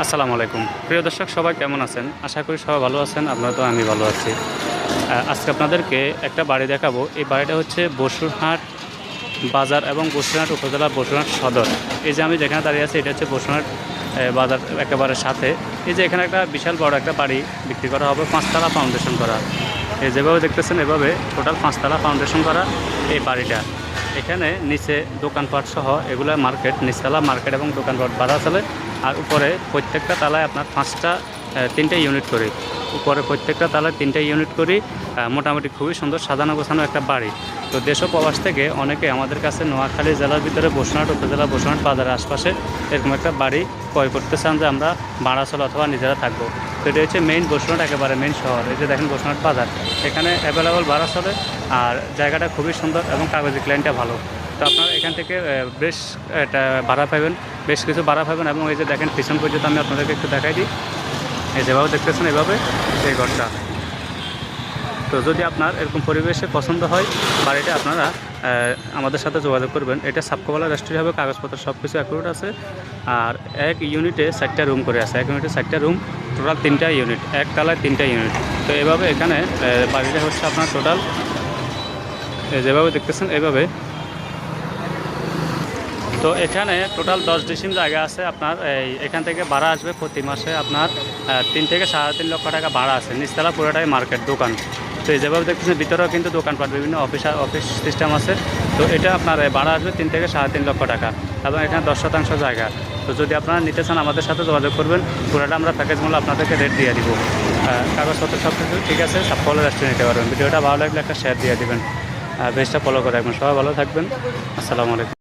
আসসালামু আলাইকুম। প্রিয় দর্শক, সবাই কেমন আছেন? আশা করি সবাই ভালো আছেন আপনারা তো আমি ভালো আছি। আজকে আপনাদেরকে একটা বাড়ি দেখাবো। এই বাড়িটা হচ্ছে বসুরহাট বাজার এবং বসুরহাট উপজেলা বসুরহাট সদর। এই যে আমি যেখানে দাঁড়িয়ে আছি, এটা হচ্ছে বসুরহাট বাজার একেবারে সাথে। এই যে এখানে একটা বিশাল বড় একটা বাড়ি বিক্রি করা হবে, পাঁচতলা ফাউন্ডেশন করা। এই যেভাবে দেখতেছেন, এভাবে টোটাল পাঁচতলা ফাউন্ডেশন করা এই বাড়িটা। এখানে নিচে দোকানপাট সহ এগুলো মার্কেট, নিচতলা মার্কেট এবং দোকানপাট ভাড়া চলে। আর উপরে প্রত্যেকটা তালায় আপনার পাঁচটা তিনটে ইউনিট করে। উপরে প্রত্যেকটা তালায় তিনটে ইউনিট করি মোটামুটি খুবই সুন্দর সাজানো গোছানো একটা বাড়ি। তো দেশ প্রবাস থেকে অনেকে আমাদের কাছে নোয়াখালী জেলার ভিতরে বসুরহাট, উপজেলা বসুরহাট বাজারের আশপাশে এরকম একটা বাড়ি ক্রয় করতে চান যে আমরা ভাড়া অথবা নিজেরা থাকব। তো এটা হচ্ছে মেইন বসুরহাট একেবারে মেইন শহর। এই যে দেখেন বসুরহাট বাজার। এখানে অ্যাভেলেবল ভাড়া চলে আর জায়গাটা খুবই সুন্দর এবং কাগজি ক্লাইনটা ভালো। তো আপনারা এখান থেকে বেশ একটা ভাড়া পাবেন, বেশ কিছু ভাড়া পাবেন এবং এই যে দেখেন পিছন পর্যন্ত আমি আপনাদেরকে একটু দেখাই দিই। এই যেভাবে দেখতেছেন এভাবে এই ঘরটা। তো যদি আপনার এরকম পরিবেশে পছন্দ হয়, বাড়িটা আপনারা আমাদের সাথে যোগাযোগ করবেন। এটা সাবকোবালা রেস্টুরেন্ট হবে, কাগজপত্র সব কিছু অ্যাকুরেট আছে। আর এক ইউনিটে চারটা রুম করে আছে। এক ইউনিটে চারটা রুম টোটাল তিনটা ইউনিট এক তালায় তিনটা ইউনিট তো এভাবে এখানে বাড়িটা হচ্ছে আপনার টোটাল যেভাবে দেখতেছেন, এভাবে। তো এখানে টোটাল দশ ডিসিম জায়গা আছে আপনার, এই এখান থেকে ভাড়া আসবে প্রতি মাসে আপনার তিন থেকে সাড়ে তিন লক্ষ টাকা ভাড়া আছে। নিচতলা পুরোটাই মার্কেট দোকান। তো এই যেভাবে দেখতেছেন, ভিতরেও কিন্তু দোকানপাট, বিভিন্ন অফিস অফিস সিস্টেম আছে। তো এটা আপনার ভাড়া আসবে তিন থেকে সাড়ে তিন লক্ষ টাকা এবং এখানে দশ শতাংশ জায়গা। তো যদি আপনারা নিতে চান আমাদের সাথে যোগাযোগ করবেন, পুরোটা আমরা প্যাকেজ মূল্য আপনাদেরকে রেট দিয়ে দিব। কাগজপত্র সব কিছু ঠিক আছে, সব ফলো রেস্টুরেন্ট নিতে পারবেন। ভিডিওটা ভালো লাগলে একটা শেয়ার দিয়ে দিবেন। বেশটা ফলো করে রাখবেন। সবাই ভালো থাকবেন। আসসালামু আলাইকুম।